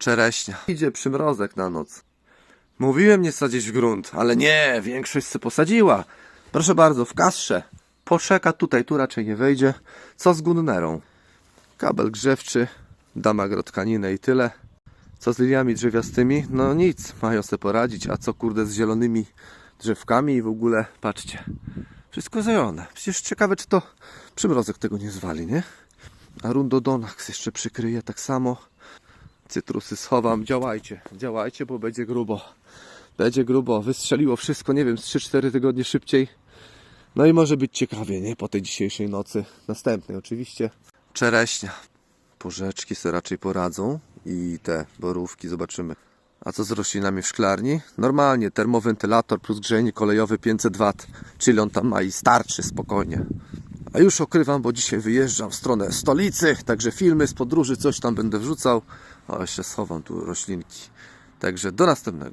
Czereśnia. Idzie przymrozek na noc. Mówiłem nie sadzić w grunt, ale nie, większość se posadziła. Proszę bardzo, w kastrze. Poczeka tutaj, tu raczej nie wejdzie. Co z gunnerą? Kabel grzewczy, dam agrotkaninę i tyle. Co z liliami drzewiastymi? No nic, mają se poradzić. A co kurde z zielonymi drzewkami i w ogóle, patrzcie. Wszystko zajone. Przecież ciekawe, czy to przymrozek tego nie zwali, nie? A rundodonax jeszcze przykryje tak samo. Cytrusy schowam. Działajcie, działajcie, bo będzie grubo. Będzie grubo. Wystrzeliło wszystko, nie wiem, z 3-4 tygodnie szybciej. No i może być ciekawie, nie? Po tej dzisiejszej nocy. Następnej oczywiście. Czereśnia. Porzeczki se raczej poradzą. I te borówki zobaczymy. A co z roślinami w szklarni? Normalnie, termowentylator plus grzejnik kolejowy 500 W. Czyli on tam ma i starczy spokojnie. A już okrywam, bo dzisiaj wyjeżdżam w stronę stolicy, także filmy z podróży, coś tam będę wrzucał. O, jeszcze schowam tu roślinki. Także do następnego.